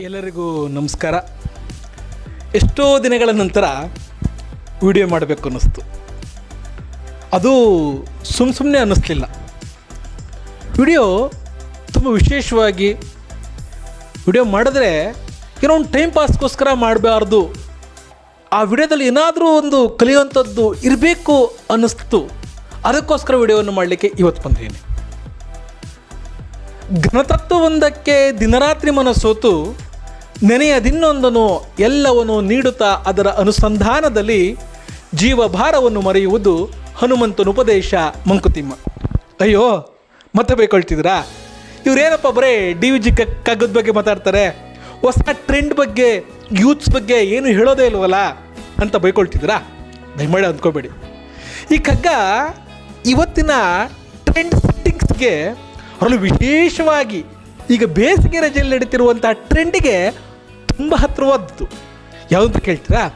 ಎಲ್ಲರಿಗೂ ನಮಸ್ಕಾರ. ಎಷ್ಟೋ ದಿನಗಳ ನಂತರ ವಿಡಿಯೋ ಮಾಡಬೇಕು ಅನ್ನಿಸ್ತು. ಅದು ಸುಮ್ಮ ಸುಮ್ಮನೆ ಅನ್ನಿಸ್ಲಿಲ್ಲ. ವಿಡಿಯೋ ತುಂಬ ವಿಶೇಷವಾಗಿ ವಿಡಿಯೋ ಮಾಡಿದ್ರೆ ಏನೋ ಒಂದು ಟೈಮ್ ಪಾಸ್ಗೋಸ್ಕರ ಮಾಡಬಾರ್ದು. ಆ ವಿಡಿಯೋದಲ್ಲಿ ಏನಾದರೂ ಒಂದು ಕಲಿಯುವಂಥದ್ದು ಇರಬೇಕು ಅನ್ನಿಸ್ತು. ಅದಕ್ಕೋಸ್ಕರ ವಿಡಿಯೋವನ್ನು ಮಾಡಲಿಕ್ಕೆ ಇವತ್ತು ಬಂದಿದ್ದೀನಿ. ಘನತತ್ವವೊಂದಕ್ಕೆ ದಿನರಾತ್ರಿ ಮನಸ್ಸೋತು ನೆನೆಯದಿನ್ನೊಂದನು ಎಲ್ಲವನ್ನು ನೀಡುತ್ತಾ ಅದರ ಅನುಸಂಧಾನದಲ್ಲಿ ಜೀವಭಾರವನ್ನು ಮರೆಯುವುದು ಹನುಮಂತನ ಉಪದೇಶ ಮಂಕುತಿಮ್ಮ. ಅಯ್ಯೋ, ಮತ್ತೆ ಬೈಕೊಳ್ತಿದ್ದೀರಾ ಇವ್ರೇನಪ್ಪ ಬರೇ ಡಿ ವಿ ಜಿ ಕಗ್ಗದ ಬಗ್ಗೆ ಮಾತಾಡ್ತಾರೆ? ಹೊಸ ಟ್ರೆಂಡ್ ಬಗ್ಗೆ ಯೂತ್ಸ್ ಬಗ್ಗೆ ಏನು ಹೇಳೋದೇ ಇಲ್ವಲ್ಲ ಅಂತ ಬೈಕೊಳ್ತಿದ್ದೀರಾ ದಯಮಾಡಿ ಅಂದ್ಕೋಬೇಡಿ. ಈ ಕಗ್ಗ ಇವತ್ತಿನ ಟ್ರೆಂಡ್ ಸೆಟ್ಟಿಂಗ್ಸ್ಗೆ ಅದರಲ್ಲೂ ವಿಶೇಷವಾಗಿ ಈಗ ಬೇಸಿಗೆ ರಜೆಯಲ್ಲಿ ನಡೀತಿರುವಂಥ ಟ್ರೆಂಡಿಗೆ ತುಂಬ ಹತ್ತಿರವಾದದ್ದು. ಯಾವುದಂತ ಕೇಳ್ತೀರಾ?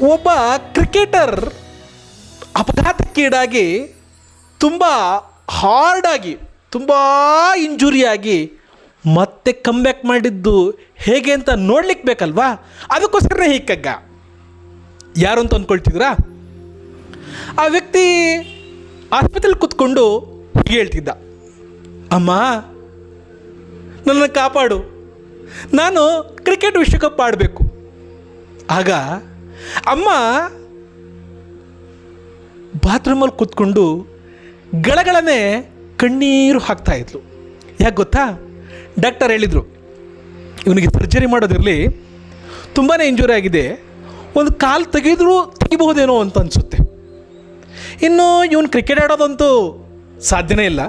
ಒಬ್ಬ ಕ್ರಿಕೆಟರ್ ಅಪಘಾತಕ್ಕೀಡಾಗಿ ತುಂಬ ಹಾರ್ಡಾಗಿ ತುಂಬ ಇಂಜುರಿಯಾಗಿ ಮತ್ತೆ ಕಮ್ಬ್ಯಾಕ್ ಮಾಡಿದ್ದು ಹೇಗೆ ಅಂತ ನೋಡ್ಲಿಕ್ಕೆ ಬೇಕಲ್ವಾ? ಅದಕ್ಕೋಸ್ಕರ ಈ ಕಗ್ಗ. ಯಾರು ಅಂತ ಅಂದ್ಕೊಳ್ತಿದ್ರಾ ಆ ವ್ಯಕ್ತಿ ಆಸ್ಪತ್ರೆಲಿ ಕೂತ್ಕೊಂಡು ಹೀಗೆ ಹೇಳ್ತಿದ್ದ. ಅಮ್ಮ, ನನ್ನನ್ನು ಕಾಪಾಡು. ನಾನು ಕ್ರಿಕೆಟ್ ವಿಶ್ವಕಪ್ ಆಡಬೇಕು. ಆಗ ಅಮ್ಮ ಬಾತ್ರೂಮಲ್ಲಿ ಕೂತ್ಕೊಂಡು ಗಳಗಳನ್ನೇ ಕಣ್ಣೀರು ಹಾಕ್ತಾಯಿದ್ಲು ಯಾಕೆ ಗೊತ್ತಾ? ಡಾಕ್ಟರ್ ಹೇಳಿದರು, ಇವನಿಗೆ ಸರ್ಜರಿ ಮಾಡೋದಿರಲಿ ತುಂಬಾ ಇಂಜುರಿ ಆಗಿದೆ. ಒಂದು ಕಾಲು ತೆಗೆದರೂ ತೆಗಿಬಹುದೇನೋ ಅಂತ ಅನಿಸುತ್ತೆ. ಇನ್ನು ಇವನು ಕ್ರಿಕೆಟ್ ಆಡೋದಂತೂ ಸಾಧ್ಯನೇ ಇಲ್ಲ.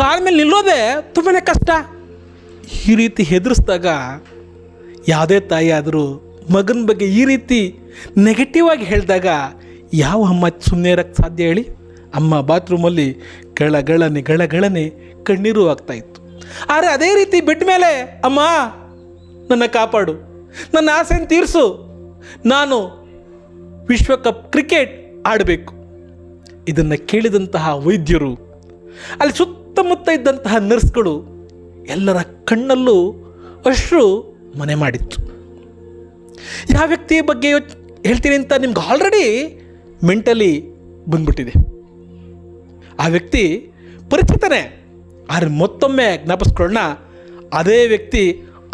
ಕಾಲ ಮೇಲೆ ನಿಲ್ಲೋದೇ ತುಂಬಾ ಕಷ್ಟ. ಈ ರೀತಿ ಹೆದರಿಸಿದಾಗ ಯಾವುದೇ ತಾಯಿ ಆದರೂ ಮಗನ ಬಗ್ಗೆ ಈ ರೀತಿ ನೆಗೆಟಿವ್ ಆಗಿ ಹೇಳಿದಾಗ ಯಾವ ಅಮ್ಮ ಸುಮ್ಮನೆ ಇರೋಕ್ಕೆ ಸಾಧ್ಯ ಹೇಳಿ? ಅಮ್ಮ ಬಾತ್ರೂಮಲ್ಲಿ ಗಳಗಳನೆ ಗಳಗಳನೆ ಕಣ್ಣೀರು ಆಗ್ತಾ ಇತ್ತು. ಆದರೆ ಅದೇ ರೀತಿ ಬಿಟ್ಟ ಮೇಲೆ, ಅಮ್ಮ, ನನ್ನ ಕಾಪಾಡು, ನನ್ನ ಆಸೆಯನ್ನು ತೀರಿಸು, ನಾನು ವಿಶ್ವಕಪ್ ಕ್ರಿಕೆಟ್ ಆಡಬೇಕು. ಇದನ್ನು ಕೇಳಿದಂತಹ ವೈದ್ಯರು ಅಲ್ಲಿ ಸುತ್ತಮುತ್ತ ಇದ್ದಂತಹ ನರ್ಸ್ಗಳು ಎಲ್ಲರ ಕಣ್ಣಲ್ಲೂ ಅಶ್ರು ಮನೆ ಮಾಡಿತ್ತು. ಯಾವ ವ್ಯಕ್ತಿಯ ಬಗ್ಗೆ ಹೇಳ್ತೀನಿ ಅಂತ ನಿಮ್ಗೆ ಆಲ್ರೆಡಿ ಮೆಂಟಲಿ ಬಂದ್ಬಿಟ್ಟಿದೆ. ಆ ವ್ಯಕ್ತಿ ಪರಿಚಿತನೇ, ಆದರೆ ಮತ್ತೊಮ್ಮೆ ಜ್ಞಾಪಿಸ್ಕೊಳ್ಳೋಣ, ಅದೇ ವ್ಯಕ್ತಿ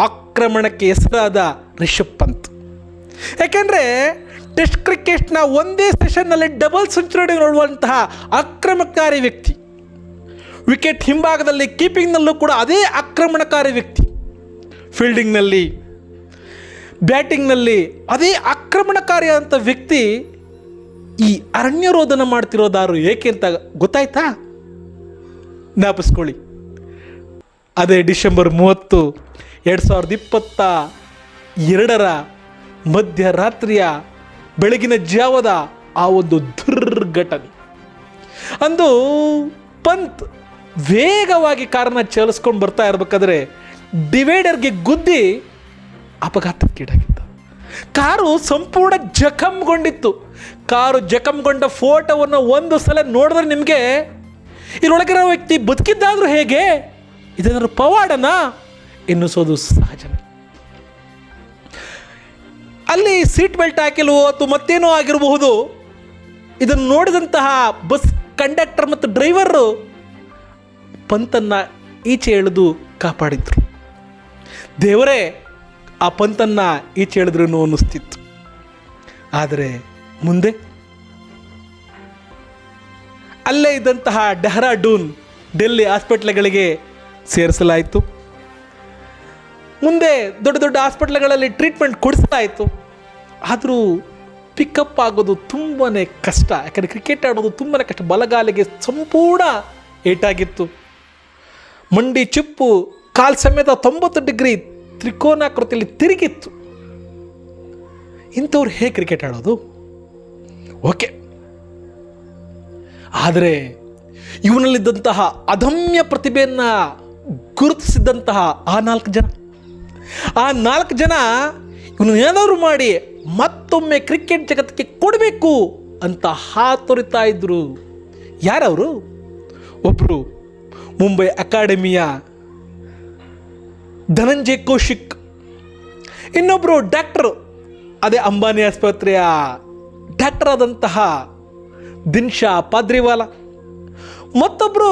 ಆಕ್ರಮಣಕ್ಕೆ ಹೆಸರಾದ ರಿಷಬ್ ಪಂತ್. ಯಾಕೆಂದರೆ ಟೆಸ್ಟ್ ಕ್ರಿಕೆಟ್ನ ಒಂದೇ ಸೆಷನ್ನಲ್ಲಿ ಡಬಲ್ ಸೆಂಚುರಿ ನೋಡುವಂತಹ ಆಕ್ರಮಣಕಾರಿ ವ್ಯಕ್ತಿ. ವಿಕೆಟ್ ಹಿಂಭಾಗದಲ್ಲಿ ಕೀಪಿಂಗ್ನಲ್ಲೂ ಕೂಡ ಅದೇ ಆಕ್ರಮಣಕಾರಿ ವ್ಯಕ್ತಿ. ಫೀಲ್ಡಿಂಗ್ನಲ್ಲಿ ಬ್ಯಾಟಿಂಗ್ನಲ್ಲಿ ಅದೇ ಆಕ್ರಮಣಕಾರಿಯಾದಂಥ ವ್ಯಕ್ತಿ ಈ ಅರಣ್ಯರೋಧನ ಮಾಡ್ತಿರೋದಾರು ಏಕೆ ಅಂತ ಗೊತ್ತಾಯ್ತಾ? ಜ್ಞಾಪಿಸ್ಕೊಳ್ಳಿ. ಅದೇ ಡಿಸೆಂಬರ್ ಮೂವತ್ತು, ಎರಡು ಸಾವಿರದ ಇಪ್ಪತ್ತ ಎರಡರ ಮಧ್ಯರಾತ್ರಿಯ ಬೆಳಗಿನ ಜಾವದ ಆ ಒಂದು ದುರ್ಘಟನೆ. ಅಂದು ಪಂತ್ ವೇಗವಾಗಿ ಕಾರನ್ನ ಚಲಿಸ್ಕೊಂಡು ಬರ್ತಾ ಇರಬೇಕಾದ್ರೆ ಡಿವೈಡರ್ಗೆ ಗುದ್ದಿ ಅಪಘಾತಕ್ಕೀಡಾಗಿತ್ತು ಕಾರು ಸಂಪೂರ್ಣ ಜಖಂಗೊಂಡಿತ್ತು. ಕಾರು ಜಖಂಗೊಂಡ ಫೋಟೋವನ್ನು ಒಂದು ಸಲ ನೋಡಿದ್ರೆ ನಿಮಗೆ ಇದರೊಳಗಿರೋ ವ್ಯಕ್ತಿ ಬದುಕಿದ್ದಾದರೂ ಹೇಗೆ? ಇದನ್ನು ಪವಾಡನ? ಎನ್ನಿಸೋದು ಸಹಜನೇ ಅಲ್ಲಿ ಸೀಟ್ ಬೆಲ್ಟ್ ಹಾಕಿಲ್ವೋ ಅಥವಾ ಮತ್ತೇನೋ ಆಗಿರಬಹುದು. ಇದನ್ನು ನೋಡಿದಂತಹ ಬಸ್ ಕಂಡಕ್ಟರ್ ಮತ್ತು ಡ್ರೈವರು ಪಂತನ್ನು ಈಚೆ ಎಳೆದು ಕಾಪಾಡಿದ್ರು. ದೇವರೇ, ಆ ಪಂತನ್ನು ಈಚೆ ಎಳೆದ್ರೂ ಅನ್ನಿಸ್ತಿತ್ತು ಆದರೆ ಮುಂದೆ? ಅಲ್ಲೇ ಇದ್ದಂತಹ ಡೆಹ್ರಾಡೂನ್ ಡೆಲ್ಲಿ ಹಾಸ್ಪಿಟ್ಲ್ಗಳಿಗೆ ಸೇರಿಸಲಾಯಿತು. ಮುಂದೆ ದೊಡ್ಡ ದೊಡ್ಡ ಹಾಸ್ಪಿಟ್ಲ್ಗಳಲ್ಲಿ ಟ್ರೀಟ್ಮೆಂಟ್ ಕೊಡಿಸ್ತಾಯಿತ್ತು ಆದರೂ ಪಿಕಪ್ ಆಗೋದು ತುಂಬಾ ಕಷ್ಟ. ಯಾಕಂದರೆ ಕ್ರಿಕೆಟ್ ಆಡೋದು ತುಂಬಾ ಕಷ್ಟ. ಬಲಗಾಲಿಗೆ ಸಂಪೂರ್ಣ ಏಟಾಗಿತ್ತು. ಮಂಡಿ ಚಿಪ್ಪು ಕಾಲ್ ಸಮೇತ ತೊಂಬತ್ತು ಡಿಗ್ರಿ ತ್ರಿಕೋನಾಕೃತಿಯಲ್ಲಿ ತಿರುಗಿತ್ತು. ಇಂಥವ್ರು ಹೇಗೆ ಕ್ರಿಕೆಟ್ ಆಡೋದು? ಓಕೆ. ಆದರೆ ಇವನಲ್ಲಿದ್ದಂತಹ ಅದಮ್ಯ ಪ್ರತಿಭೆಯನ್ನು ಗುರುತಿಸಿದ್ದಂತಹ ಆ ನಾಲ್ಕು ಜನ. ಆ ನಾಲ್ಕು ಜನ ಇವನು ಏನಾದರೂ ಮಾಡಿ ಮತ್ತೊಮ್ಮೆ ಕ್ರಿಕೆಟ್ ಜಗತ್ತಿಗೆ ಕೊಡಬೇಕು ಅಂತ ಹಾತೊರಿತಾ ಇದ್ರು. ಯಾರವರು? ಒಬ್ಬರು ಮುಂಬೈ ಅಕಾಡೆಮಿಯ ಧನಂಜಯ್ ಕೌಶಿಕ್. ಇನ್ನೊಬ್ಬರು ಡಾಕ್ಟರ್, ಅದೇ ಅಂಬಾನಿ ಆಸ್ಪತ್ರೆಯ ಡಾಕ್ಟರ್ ಆದಂತಹ ದಿನ್ಶಾ ಪಾದ್ರಿವಾಲ. ಮತ್ತೊಬ್ಬರು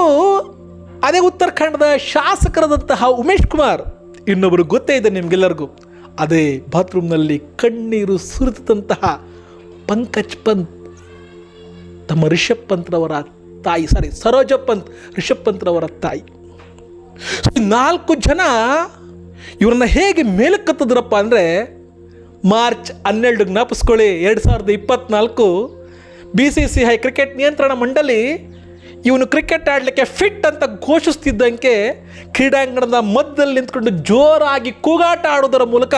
ಅದೇ ಉತ್ತರಾಖಂಡದ ಶಾಸಕರಾದಂತಹ ಉಮೇಶ್ ಕುಮಾರ್. ಇನ್ನೊಬ್ಬರು ಗೊತ್ತೇ ಇದೆ ನಿಮಗೆಲ್ಲರಿಗೂ. ಅದೇ ಬಾತ್ರೂಮ್ನಲ್ಲಿ ಕಣ್ಣೀರು ಸುರಿದಂತಹ ಪಂಕಜ್ ಪಂತ್, ತಮ್ಮ ರಿಷಬ್ ಪಂತ್ರವರ ತಾಯಿ ಸಾರಿ ಸರೋಜ ಪಂತ್ ರಿಷಬ್ ಪಂತ್ರವರ ತಾಯಿ ನಾಲ್ಕು ಜನ ಇವ್ರನ್ನ ಹೇಗೆ ಮೇಲಕ್ಕತ್ತದ್ರಪ್ಪ ಅಂದರೆ ಮಾರ್ಚ್ ಹನ್ನೆರಡು ಜ್ಞಾಪಿಸ್ಕೊಳ್ಳಿ ಎರಡು ಸಾವಿರದ ಇಪ್ಪತ್ತ್ನಾಲ್ಕು B C C I cricket ನಿಯಂತ್ರಣ ಮಂಡಳಿ ಇವನು ಕ್ರಿಕೆಟ್ ಆಡಲಿಕ್ಕೆ ಫಿಟ್ ಅಂತ ಘೋಷಿಸ್ತಿದ್ದಂಗೆ ಕ್ರೀಡಾಂಗಣದ ಮಧ್ಯದಲ್ಲಿ ನಿಂತ್ಕೊಂಡು ಜೋರಾಗಿ ಕೂಗಾಟ ಆಡೋದರ ಮೂಲಕ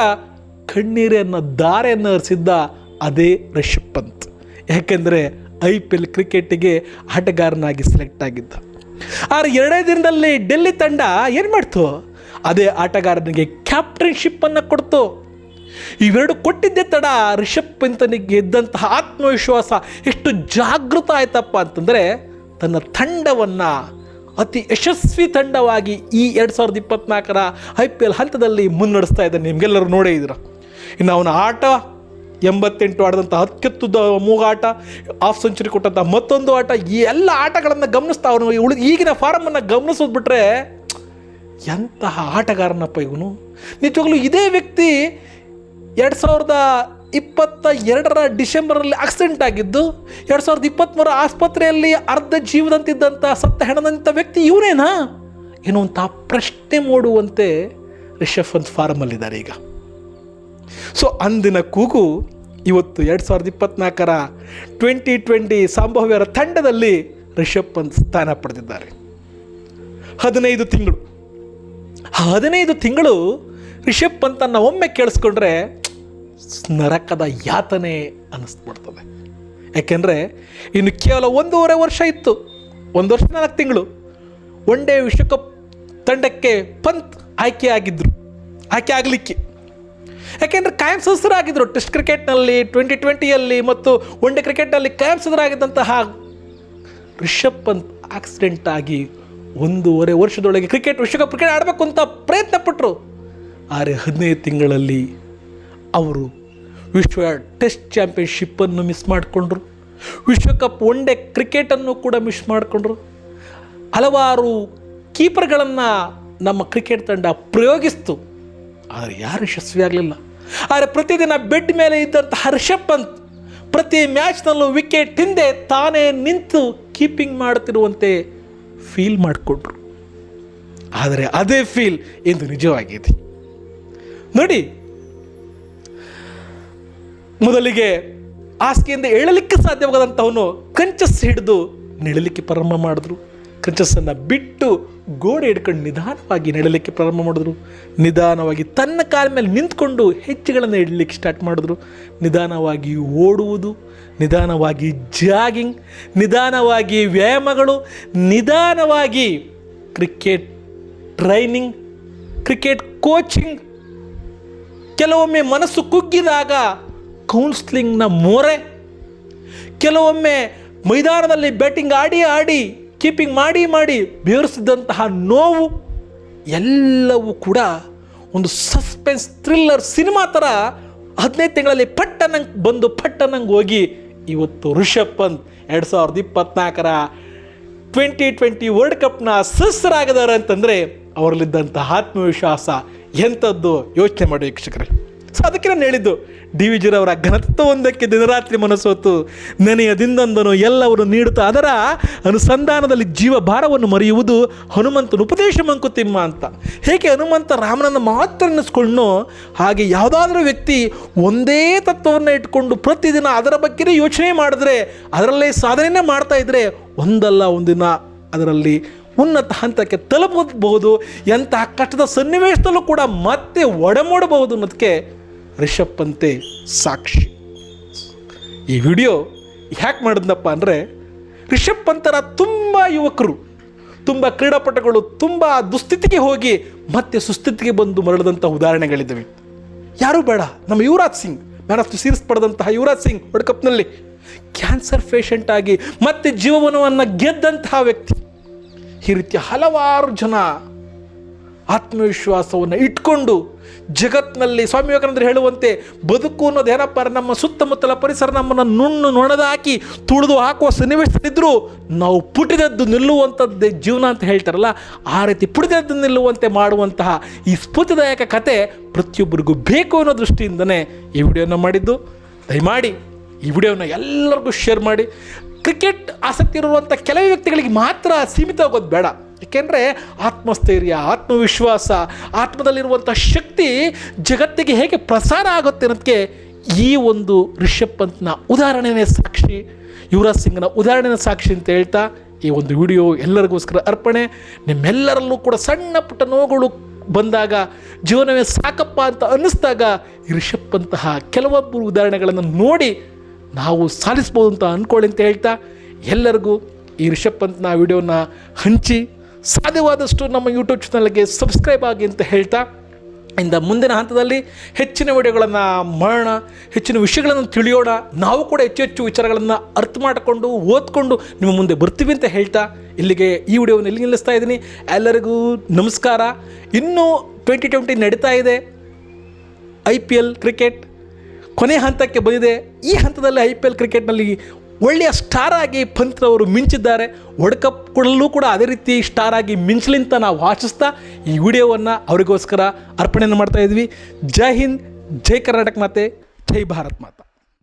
ಕಣ್ಣೀರನ್ನು ದಾರೆಯನ್ನು ಹರಿಸಿದ್ದ ಅದೇ ರಿಷಭ್ ಪಂತ್ ಯಾಕೆಂದರೆ ಐ ಪಿ ಎಲ್ ಕ್ರಿಕೆಟಿಗೆ ಆಟಗಾರನಾಗಿ ಸೆಲೆಕ್ಟ್ ಆಗಿದ್ದ. ಆದರೆ ಎರಡೇ ದಿನದಲ್ಲಿ ಡೆಲ್ಲಿ ತಂಡ ಏನು ಮಾಡ್ತು? ಅದೇ ಆಟಗಾರನಿಗೆ ಕ್ಯಾಪ್ಟನ್ಶಿಪ್ಪನ್ನು ಕೊಡ್ತು. ಇವೆರಡು ಕೊಟ್ಟಿದ್ದೇ ತಡ ರಿಷಬ್ ಪಂತನಿಗೆ ಇದ್ದಂತಹ ಆತ್ಮವಿಶ್ವಾಸ ಎಷ್ಟು ಜಾಗೃತ ಆಯ್ತಪ್ಪ ಅಂತಂದರೆ ತನ್ನ ತಂಡವನ್ನು ಅತಿ ಯಶಸ್ವಿ ತಂಡವಾಗಿ ಈ ಎರಡು ಸಾವಿರದ ಇಪ್ಪತ್ತ್ನಾಲ್ಕರ ಐ ಪಿ ಎಲ್ ಹಂತದಲ್ಲಿ ಮುನ್ನಡೆಸ್ತಾ ಇದ್ದಾನೆ. ನಿಮಗೆಲ್ಲರೂ ನೋಡೇ ಇದ್ದೀರ. ಇನ್ನು ಅವನ ಆಟ ಎಂಬತ್ತೆಂಟು ಆಡಿದಂಥ ಅತ್ಯುತ್ತದ ಮೂಗಾಟ ಹಾಫ್ ಸೆಂಚುರಿ ಕೊಟ್ಟಂಥ ಮತ್ತೊಂದು ಆಟ, ಈ ಎಲ್ಲ ಆಟಗಳನ್ನು ಗಮನಿಸ್ತಾ ಅವನು. ಉಳಿದು ಈಗಿನ ಫಾರಮನ್ನು ಗಮನಿಸೋದು ಬಿಟ್ರೆ ಎಂತಹ ಆಟಗಾರನಪ್ಪ ಇವನು? ನಿಜವಾಗ್ಲೂ ಇದೇ ವ್ಯಕ್ತಿ ಎರಡು ಸಾವಿರದ ಇಪ್ಪತ್ತ ಎರಡರ ಡಿಸೆಂಬರಲ್ಲಿ ಆಕ್ಸಿಡೆಂಟ್ ಆಗಿದ್ದು, ಎರಡು ಸಾವಿರದ ಇಪ್ಪತ್ತ್ಮೂರ ಆಸ್ಪತ್ರೆಯಲ್ಲಿ ಅರ್ಧ ಜೀವದಂತಿದ್ದಂಥ ಸತ್ತ ಹೆಣದಂಥ ವ್ಯಕ್ತಿ ಇವನೇನಾ? ಎನ್ನುವಂಥ ಪ್ರಶ್ನೆ ಮೂಡುವಂತೆ ರಿಷಬ್ ಪಂತ್ ಫಾರಮಲ್ಲಿದ್ದಾರೆ ಈಗ. ಸೊ ಅಂದಿನ ಕೂಗು ಇವತ್ತು ಎರಡು ಸಾವಿರದ ಇಪ್ಪತ್ನಾಲ್ಕರ ಟ್ವೆಂಟಿ ಟ್ವೆಂಟಿ ಸಂಭವ್ಯರ ತಂಡದಲ್ಲಿ ರಿಷಬ್ ಪಂತ್ ಸ್ಥಾನ ಪಡೆದಿದ್ದಾರೆ. ಹದಿನೈದು ತಿಂಗಳು. ಹದಿನೈದು ತಿಂಗಳು ರಿಷಬ್ ಪಂತನ್ನು ಒಮ್ಮೆ ಕೇಳಿಸ್ಕೊಂಡ್ರೆ ನರಕದ ಯಾತನೆ ಅನ್ನಿಸ್ಬಿಡ್ತದೆ. ಯಾಕೆಂದರೆ ಇನ್ನು ಕೇವಲ ಒಂದೂವರೆ ವರ್ಷ ಇತ್ತು. ಒಂದು ವರ್ಷ ನಾಲ್ಕು ತಿಂಗಳು. ಒನ್ ಡೇ ವಿಶ್ವಕಪ್ ತಂಡಕ್ಕೆ ಪಂತ್ ಆಯ್ಕೆ ಆಗಿದ್ದರು ಆಯ್ಕೆ ಆಗಲಿಕ್ಕೆ. ಯಾಕೆಂದರೆ ಕಾಯಂ ಸದಸ್ಯರಾಗಿದ್ದರು ಟೆಸ್ಟ್ ಕ್ರಿಕೆಟ್ನಲ್ಲಿ ಟ್ವೆಂಟಿ ಟ್ವೆಂಟಿಯಲ್ಲಿ ಮತ್ತು ಒನ್ ಡೇ ಕ್ರಿಕೆಟ್ನಲ್ಲಿ ಕಾಯಂ ಸದಸ್ಯರಾಗಿದ್ದಂತಹ ರಿಷಬ್ ಪಂತ್ ಆಕ್ಸಿಡೆಂಟ್ ಆಗಿ ಒಂದೂವರೆ ವರ್ಷದೊಳಗೆ ಕ್ರಿಕೆಟ್ ವಿಶ್ವಕಪ್ ಕ್ರಿಕೆಟ್ ಆಡಬೇಕು ಅಂತ ಪ್ರಯತ್ನ ಪಟ್ಟರು ಆದರೆ ಹದಿನೈದು ತಿಂಗಳಲ್ಲಿ ಅವರು ವಿಶ್ವ ಟೆಸ್ಟ್ ಚಾಂಪಿಯನ್ಶಿಪ್ಪನ್ನು ಮಿಸ್ ಮಾಡಿಕೊಂಡ್ರು. ವಿಶ್ವಕಪ್ ಒನ್ ಡೇ ಕ್ರಿಕೆಟನ್ನು ಕೂಡ ಮಿಸ್ ಮಾಡಿಕೊಂಡ್ರು. ಹಲವಾರು ಕೀಪರ್ಗಳನ್ನು ನಮ್ಮ ಕ್ರಿಕೆಟ್ ತಂಡ ಪ್ರಯೋಗಿಸ್ತು. ಆದರೆ ಯಾರು ಯಶಸ್ವಿ ಆಗಲಿಲ್ಲ ಆದರೆ ಪ್ರತಿದಿನ ಬೆಡ್ ಮೇಲೆ ಇದ್ದಂಥ ಹರ್ಷಪ್ ಪಂತ್ ಪ್ರತಿ ಮ್ಯಾಚ್ನಲ್ಲೂ ವಿಕೆಟ್ ಹಿಂದೆ ತಾನೇ ನಿಂತು ಕೀಪಿಂಗ್ ಮಾಡುತ್ತಿರುವಂತೆ ಫೀಲ್ ಮಾಡಿಕೊಂಡ್ರು. ಆದರೆ ಅದೇ ಫೀಲ್ ಎಂದು ನಿಜವಾಗಿದೆ. ನೋಡಿ, ಮೊದಲಿಗೆ ಹಾಸಿಗೆಯಿಂದ ಏಳಲಿಕ್ಕೆ ಸಾಧ್ಯವಾಗದಂಥವನು ಕಂಚಸ್ ಹಿಡಿದು ನೆಳಲಿಕ್ಕೆ ಪ್ರಾರಂಭ ಮಾಡಿದ್ರು. ಕಂಚಸ್ಸನ್ನು ಬಿಟ್ಟು ಗೋಡೆ ಹಿಡ್ಕೊಂಡು ನಿಧಾನವಾಗಿ ನಡಲಿಕ್ಕೆ ಪ್ರಾರಂಭ ಮಾಡಿದ್ರು. ನಿಧಾನವಾಗಿ ತನ್ನ ಕಾಲ ಮೇಲೆ ನಿಂತ್ಕೊಂಡು ಹೆಜ್ಜೆಗಳನ್ನು ಇಡಲಿಕ್ಕೆ ಸ್ಟಾರ್ಟ್ ಮಾಡಿದ್ರು. ನಿಧಾನವಾಗಿ ಓಡುವುದು, ನಿಧಾನವಾಗಿ ಜಾಗಿಂಗ್ ನಿಧಾನವಾಗಿ ವ್ಯಾಯಾಮಗಳು, ನಿಧಾನವಾಗಿ ಕ್ರಿಕೆಟ್ ಟ್ರೈನಿಂಗ್ ಕ್ರಿಕೆಟ್ ಕೋಚಿಂಗ್ ಕೆಲವೊಮ್ಮೆ ಮನಸ್ಸು ಕುಗ್ಗಿದಾಗ ಕೌನ್ಸ್ಲಿಂಗ್ನ ಮೊರೆ, ಕೆಲವೊಮ್ಮೆ ಮೈದಾನದಲ್ಲಿ ಬ್ಯಾಟಿಂಗ್ ಆಡಿ ಆಡಿ ಕೀಪಿಂಗ್ ಮಾಡಿ ಮಾಡಿ ಬೇರಿಸಿದಂತಹ ನೋವು ಎಲ್ಲವೂ ಕೂಡ ಒಂದು ಸಸ್ಪೆನ್ಸ್ ಥ್ರಿಲ್ಲರ್ ಸಿನಿಮಾ ಥರ ಹದಿನೈದು ತಿಂಗಳಲ್ಲಿ ಪಟ್ಟನಂಗೆ ಬಂದು ಪಟ್ಟನಂಗೆ ಹೋಗಿ ಇವತ್ತು ಋಷಭ್ ಪಂತ್ ಎರಡು ಸಾವಿರದ ಇಪ್ಪತ್ನಾಲ್ಕರ ಟ್ವೆಂಟಿ ಟ್ವೆಂಟಿ ವರ್ಲ್ಡ್ ಕಪ್ನ ಸಸ್ಯರಾಗಿದ್ದಾರೆ ಅಂತಂದರೆ ಅವರಲ್ಲಿದ್ದಂಥ ಆತ್ಮವಿಶ್ವಾಸ ಎಂಥದ್ದು ಯೋಚನೆ ಮಾಡಿ ವೀಕ್ಷಕರೇ. ಸೊ ಅದಕ್ಕೆ ನಾನು ಹೇಳಿದ್ದು ಡಿ ವಿ ಜಿರವರ ಘನತ್ವವೊಂದಕ್ಕೆ ದಿನರಾತ್ರಿ ಮನಸ್ಸೋತು ನೆನೆಯದಿಂದೊಂದನು ಎಲ್ಲವನ್ನು ನೀಡುತ್ತಾ ಅದರ ಅನುಸಂಧಾನದಲ್ಲಿ ಜೀವ ಭಾರವನ್ನು ಮರೆಯುವುದು ಹನುಮಂತನ ಉಪದೇಶ ಮಂಕುತಿಮ್ಮ ಅಂತ. ಹೇಗೆ ಹನುಮಂತ ರಾಮನನ್ನು ಮಾತ್ರ ಅನ್ನಿಸ್ಕೊಂಡು ಹಾಗೆ ಯಾವುದಾದ್ರೂ ವ್ಯಕ್ತಿ ಒಂದೇ ತತ್ವವನ್ನು ಇಟ್ಕೊಂಡು ಪ್ರತಿದಿನ ಅದರ ಬಗ್ಗೆನೇ ಯೋಚನೆ ಮಾಡಿದ್ರೆ, ಅದರಲ್ಲೇ ಸಾಧನೆಯೇ ಮಾಡ್ತಾ ಇದ್ರೆ ಒಂದಲ್ಲ ಒಂದಿನ ಅದರಲ್ಲಿ ಉನ್ನತ ಹಂತಕ್ಕೆ ತಲುಪಬಹುದು, ಎಂತಹ ಕಷ್ಟದ ಸನ್ನಿವೇಶದಲ್ಲೂ ಕೂಡ ಮತ್ತೆ ಒಡಮೂಡಬಹುದು ಅನ್ನೋದಕ್ಕೆ ರಿಷಬ್ ಪಂತೆ ಸಾಕ್ಷಿ. ಈ ವಿಡಿಯೋ ಯಾಕೆ ಮಾಡಿದ್ನಪ್ಪ ಅಂದರೆ ರಿಷಬ್ ಪಂತರ ತುಂಬ ಯುವಕರು, ತುಂಬ ಕ್ರೀಡಾಪಟುಗಳು, ತುಂಬ ದುಸ್ಥಿತಿಗೆ ಹೋಗಿ ಮತ್ತೆ ಸುಸ್ಥಿತಿಗೆ ಬಂದು ಮರಳಿದಂಥ ಉದಾಹರಣೆಗಳಿದ್ದಾವೆ ಯಾರೂ ಬೇಡ, ನಮ್ಮ Yuvraj Singh man of the series ಪಡೆದಂತಹ ಯುವರಾಜ್ ಸಿಂಗ್ ವರ್ಲ್ಡ್ ಕಪ್ನಲ್ಲಿ ಕ್ಯಾನ್ಸರ್ ಪೇಷಂಟ್ ಆಗಿ ಮತ್ತೆ ಜೀವನವನ್ನು ಗೆದ್ದಂತಹ ವ್ಯಕ್ತಿ. ಈ ರೀತಿ ಹಲವಾರು ಜನ ಆತ್ಮವಿಶ್ವಾಸವನ್ನು ಇಟ್ಕೊಂಡು ಜಗತ್ತಿನಲ್ಲಿ ಸ್ವಾಮಿ ವಿವೇಕಾನಂದರು ಹೇಳುವಂತೆ ಬದುಕು ಅನ್ನೋದು ಏನಪ್ಪ ನಮ್ಮ ಸುತ್ತಮುತ್ತಲ ಪರಿಸರ ನಮ್ಮನ್ನು ನುಣ್ಣು ನೊಣದಾಕಿ ತುಳಿದು ಹಾಕುವ ಸನ್ನಿವೇಶದಲ್ಲಿದ್ದರೂ ನಾವು ಪುಟಿದದ್ದು ನಿಲ್ಲುವಂಥದ್ದೇ ಜೀವನ ಅಂತ ಹೇಳ್ತಾರಲ್ಲ, ಆ ರೀತಿ ಪುಟಿದದ್ದು ನಿಲ್ಲುವಂತೆ ಮಾಡುವಂತಹ ಈ ಸ್ಫೂರ್ತಿದಾಯಕ ಕತೆ ಪ್ರತಿಯೊಬ್ಬರಿಗೂ ಬೇಕು ಅನ್ನೋ ದೃಷ್ಟಿಯಿಂದನೇ ಈ ವಿಡಿಯೋನ ಮಾಡಿದ್ದು. ದಯಮಾಡಿ ಈ ವಿಡಿಯೋನ ಎಲ್ಲರಿಗೂ ಶೇರ್ ಮಾಡಿ. ಕ್ರಿಕೆಟ್ ಆಸಕ್ತಿ ಇರುವಂಥ ಕೆಲವೇ ವ್ಯಕ್ತಿಗಳಿಗೆ ಮಾತ್ರ ಸೀಮಿತವಾಗೋದು ಬೇಡ. ಏಕೆಂದರೆ ಆತ್ಮಸ್ಥೈರ್ಯ, ಆತ್ಮವಿಶ್ವಾಸ, ಆತ್ಮದಲ್ಲಿರುವಂಥ ಶಕ್ತಿ ಜಗತ್ತಿಗೆ ಹೇಗೆ ಪ್ರಸಾರ ಆಗುತ್ತೆ ಅನ್ನೋದಕ್ಕೆ ಈ ಒಂದು ರಿಷಬ್ ಪಂತ್ನ ಉದಾಹರಣೆನೇ ಸಾಕ್ಷಿ, ಯುವರಾಜ್ ಸಿಂಗ್ನ ಉದಾಹರಣೆನೇ ಸಾಕ್ಷಿ ಅಂತ ಹೇಳ್ತಾ ಈ ಒಂದು ವಿಡಿಯೋ ಎಲ್ಲರಿಗೋಸ್ಕರ ಅರ್ಪಣೆ. ನಿಮ್ಮೆಲ್ಲರಲ್ಲೂ ಕೂಡ ಸಣ್ಣ ಪುಟ್ಟ ನೋವುಗಳು ಬಂದಾಗ ಜೀವನವೇ ಸಾಕಪ್ಪ ಅಂತ ಅನ್ನಿಸ್ದಾಗ ರಿಷಬ್ ಅಂತಹ ಕೆಲವೊಬ್ಬರು ಉದಾಹರಣೆಗಳನ್ನು ನೋಡಿ ನಾವು ಸಾಧಿಸ್ಬೋದು ಅಂತ ಅಂದ್ಕೊಳ್ಳಿ ಅಂತ ಹೇಳ್ತಾ ಎಲ್ಲರಿಗೂ ಈ ರಿಷಬ್ ಪಂತ್ನ ವಿಡಿಯೋನ ಹಂಚಿ. ಸಾಧ್ಯವಾದಷ್ಟು ನಮ್ಮ ಯೂಟ್ಯೂಬ್ ಚಾನಲ್ಗೆ ಸಬ್ಸ್ಕ್ರೈಬ್ ಆಗಿ ಅಂತ ಹೇಳ್ತಾ, ಇಂದ ಮುಂದಿನ ಹಂತದಲ್ಲಿ ಹೆಚ್ಚಿನ ವಿಡಿಯೋಗಳನ್ನು ಮಾಡೋಣ, ಹೆಚ್ಚಿನ ವಿಷಯಗಳನ್ನು ತಿಳಿಯೋಣ, ನಾವು ಕೂಡ ಹೆಚ್ಚು ಹೆಚ್ಚು ವಿಚಾರಗಳನ್ನು ಅರ್ಥ ಮಾಡಿಕೊಂಡು, ಓದ್ಕೊಂಡು ನಿಮ್ಮ ಮುಂದೆ ಬರ್ತೀವಿ ಅಂತ ಹೇಳ್ತಾ, ಇಲ್ಲಿಗೆ ಈ ವಿಡಿಯೋವನ್ನು ಇಲ್ಲಿ ನಿಲ್ಲಿಸ್ತಾ ಇದ್ದೀನಿ. ಎಲ್ಲರಿಗೂ ನಮಸ್ಕಾರ. ಇನ್ನೂ ಟ್ವೆಂಟಿ ಟ್ವೆಂಟಿ ನಡೀತಾ ಇದೆ. ಐ ಪಿ ಎಲ್ ಕ್ರಿಕೆಟ್ ಕೊನೆ ಹಂತಕ್ಕೆ ಬಂದಿದೆ. ಈ ಹಂತದಲ್ಲಿ ಐ ಪಿ ಎಲ್ ಕ್ರಿಕೆಟ್ನಲ್ಲಿ ಒಳ್ಳೆಯ ಸ್ಟಾರ್ ಆಗಿ ಪಂತ್ರವರು ಮಿಂಚಿದ್ದಾರೆ. ವರ್ಲ್ಡ್ ಕಪ್ ಕೂಡ ಅದೇ ರೀತಿ ಸ್ಟಾರ್ ಆಗಿ ಮಿಂಚಲಿ ಅಂತ ನಾವು ಆಶಿಸ್ತಾ ಈ ವಿಡಿಯೋವನ್ನು ಅವರಿಗೋಸ್ಕರ ಅರ್ಪಣೆಯನ್ನು ಮಾಡ್ತಾ ಇದ್ವಿ. ಜೈ ಹಿಂದ್, ಜೈ ಕರ್ನಾಟಕ ಮಾತೆ, ಜೈ ಭಾರತ್ ಮಾತಾ.